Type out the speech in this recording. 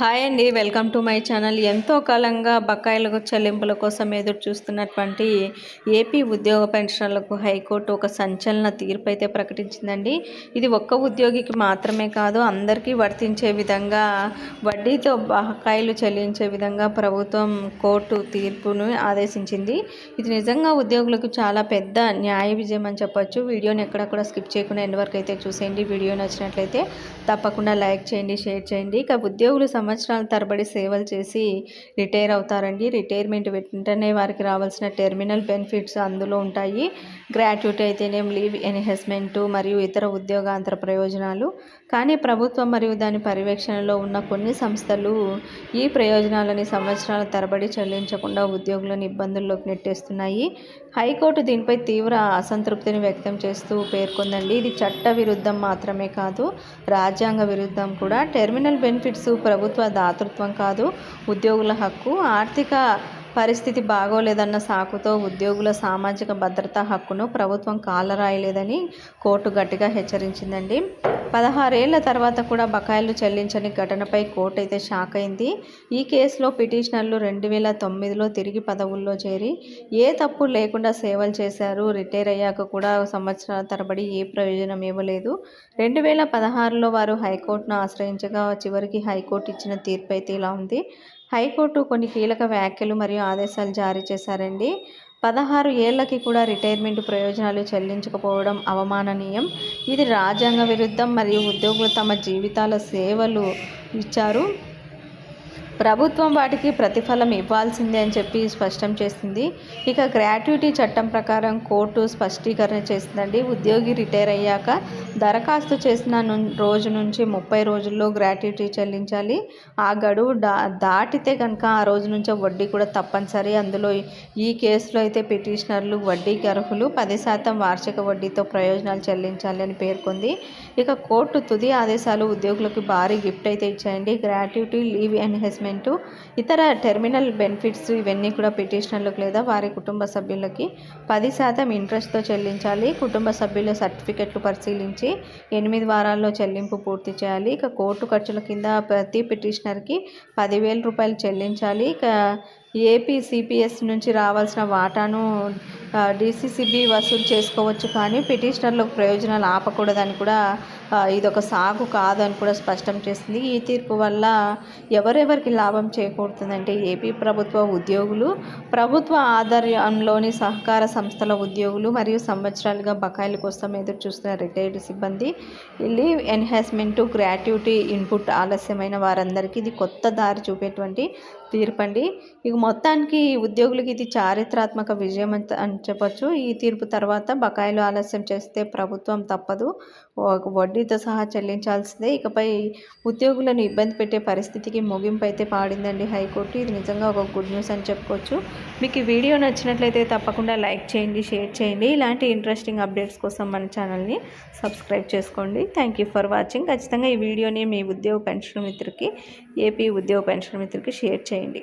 Hi అండి welcome to my channel. ఎంతో కాలంగా బకాయిల చెల్లింపుల కోసం ఎదురు చూస్తున్నటువంటి ఏపీ ఉద్యోగ పెన్షన్లకు హైకోర్టు ఒక సంచలన తీర్పు అయితే ప్రకటించిందండి. ఇది ఒక్క ఉద్యోగికి మాత్రమే కాదు అందరికీ వర్తించే విధంగా వడ్డీతో బకాయిలు చెల్లించే విధంగా ప్రభుత్వం కోర్టు తీర్పును ఆదేశించింది. ఇది నిజంగా ఉద్యోగులకు చాలా పెద్ద న్యాయ విజయం అని చెప్పొచ్చు. వీడియోని ఎక్కడక్కడ స్కిప్ చేయకుండా ఎండ్ వరకు అయితే చూసేయండి. వీడియో నచ్చినట్లయితే తప్పకుండా లైక్ చేయండి షేర్ చేయండి. ఇక ఉద్యోగులు సంవత్సరాల తరబడి సేవలు చేసి రిటైర్ అవుతారండి. రిటైర్మెంట్ వెంటనే వారికి రావాల్సిన టెర్మినల్ బెనిఫిట్స్ అందులో ఉంటాయి. గ్రాట్యుటీ అయితేనేం లీవ్ ఎన్హెస్మెంట్ మరియు ఇతర ఉద్యోగాంతర ప్రయోజనాలు. కానీ ప్రభుత్వం మరియు దాని పర్యవేక్షణలో ఉన్న కొన్ని సంస్థలు ఈ ప్రయోజనాలని సంవత్సరాల తరబడి చెల్లించకుండా ఉద్యోగులను ఇబ్బందుల్లోకి నెట్టేస్తున్నాయి. హైకోర్టు దీనిపై తీవ్ర అసంతృప్తిని వ్యక్తం చేస్తూ పేర్కొందండి. ఇది చట్ట విరుద్ధం మాత్రమే కాదు రాజ్యాంగ విరుద్ధం కూడా. టెర్మినల్ బెనిఫిట్స్ ప్రభుత్వ దాతృత్వం కాదు ఉద్యోగుల హక్కు ఆర్థిక పరిస్థితి బాగోలేదన్న సాకుతో ఉద్యోగుల సామాజిక భద్రతా హక్కును ప్రభుత్వం కాలరాయలేదని కోర్టు గట్టిగా హెచ్చరించిందండి. పదహారేళ్ళ తర్వాత కూడా బకాయిలు చెల్లించని ఘటనపై కోర్టు అయితే షాక్ అయింది. ఈ కేసులో పిటిషనర్లు రెండు వేల తొమ్మిదిలో తిరిగి పదవుల్లో చేరి ఏ తప్పు లేకుండా సేవలు చేశారు రిటైర్ అయ్యాక కూడా సంవత్సరాల తరబడి ఏ ప్రయోజనం ఇవ్వలేదు. రెండు వేల పదహారులో వారు హైకోర్టును ఆశ్రయించగా చివరికి హైకోర్టు ఇచ్చిన తీర్పు అయితే ఇలా ఉంది. హైకోర్టు కొన్ని కీలక వ్యాఖ్యలు మరియు ఆదేశాలు జారీ చేశారండి. పదహారు ఏళ్ళకి కూడా రిటైర్మెంట్ ప్రయోజనాలు చెల్లించకపోవడం అవమాననీయం. ఇది రాజ్యాంగ విరుద్ధం మరియు ఉద్యోగులు తమ జీవితాల సేవలు ఇచ్చారు. ప్రభుత్వం వాటికి ప్రతిఫలం ఇవ్వాల్సిందే అని చెప్పి స్పష్టం చేసింది. ఇక గ్రాట్యుటీ చట్టం ప్రకారం కోర్టు స్పష్టీకరణ చేసిందండి. ఉద్యోగి రిటైర్ అయ్యాక దరఖాస్తు చేసిన రోజు నుంచి ముప్పై రోజుల్లో గ్రాట్యుటీ చెల్లించాలి. ఆ గడువు దా దాటితే కనుక ఆ రోజు నుంచే వడ్డీ కూడా తప్పనిసరి. అందులో ఈ కేసులో అయితే పిటిషనర్లు వడ్డీకి అర్హులు పది శాతం వార్షిక వడ్డీతో ప్రయోజనాలు చెల్లించాలి అని పేర్కొంది. ఇక కోర్టు తుది ఆదేశాలు ఉద్యోగులకు భారీ గిఫ్ట్ అయితే ఇచ్చాయండి. గ్రాట్యుటీ లీవ్ ఎన్హెస్మెంట్ ఇతర టెర్మినల్ బెనిఫిట్స్ ఇవన్నీ కూడా పిటిషనర్లకు లేదా వారి కుటుంబ సభ్యులకి పది శాతం ఇంట్రెస్ట్తో చెల్లించాలి. కుటుంబ సభ్యుల సర్టిఫికెట్లు పరిశీలించి ఎనిమిది వారాల్లో చెల్లింపు పూర్తి చేయాలి. ఇక కోర్టు ఖర్చుల కింద ప్రతి పిటిషనర్కి పదివేల రూపాయలు చెల్లించాలి. ఇక ఏపీ సిపిఎస్ నుంచి రావాల్సిన వాటాను డిసిసిబి వసూలు చేసుకోవచ్చు కానీ పిటిషనర్లకు ప్రయోజనాలు ఆపకూడదని కూడా ఇదొక సాగు కాదని కూడా స్పష్టం చేసింది. ఈ తీర్పు వల్ల ఎవరెవరికి లాభం చేకూరుతుందంటే ఏపీ ప్రభుత్వ ఉద్యోగులు ప్రభుత్వ ఆధ్వర్యంలోని సహకార సంస్థల ఉద్యోగులు మరియు సంవత్సరాలుగా బకాయిల కోసం ఎదురు చూస్తున్న రిటైర్డ్ సిబ్బంది లీవ్ ఎన్హాన్స్మెంట్ గ్రాట్యుటీ ఇన్పుట్ ఆలస్యమైన వారందరికీ ఇది కొత్త దారి చూపేటువంటి తీర్పండి. ఇక మొత్తానికి ఉద్యోగులకి ఇది చారిత్రాత్మక విజయం అని చెప్పచ్చు. ఈ తీర్పు తర్వాత బకాయిలు ఆలస్యం చేస్తే ప్రభుత్వం తప్పదు. వడ్డీ వడ్డీతో సహా చెల్లించాల్సిందే. ఇకపై ఉద్యోగులను ఇబ్బంది పెట్టే పరిస్థితికి ముగింపు అయితే పాడిందండి హైకోర్టు. ఇది నిజంగా ఒక గుడ్ న్యూస్ అని చెప్పుకోవచ్చు. మీకు ఈ వీడియో నచ్చినట్లయితే తప్పకుండా లైక్ చేయండి షేర్ చేయండి. ఇలాంటి ఇంట్రెస్టింగ్ అప్డేట్స్ కోసం మన ఛానల్ని సబ్స్క్రైబ్ చేసుకోండి. థ్యాంక్ యూ ఫర్ వాచింగ్ ఖచ్చితంగా ఈ వీడియోని మీ ఉద్యోగ పెన్షన్ మిత్రుకి ఏపీ ఉద్యోగ పెన్షన్ మిత్రుకి షేర్ చేయండి.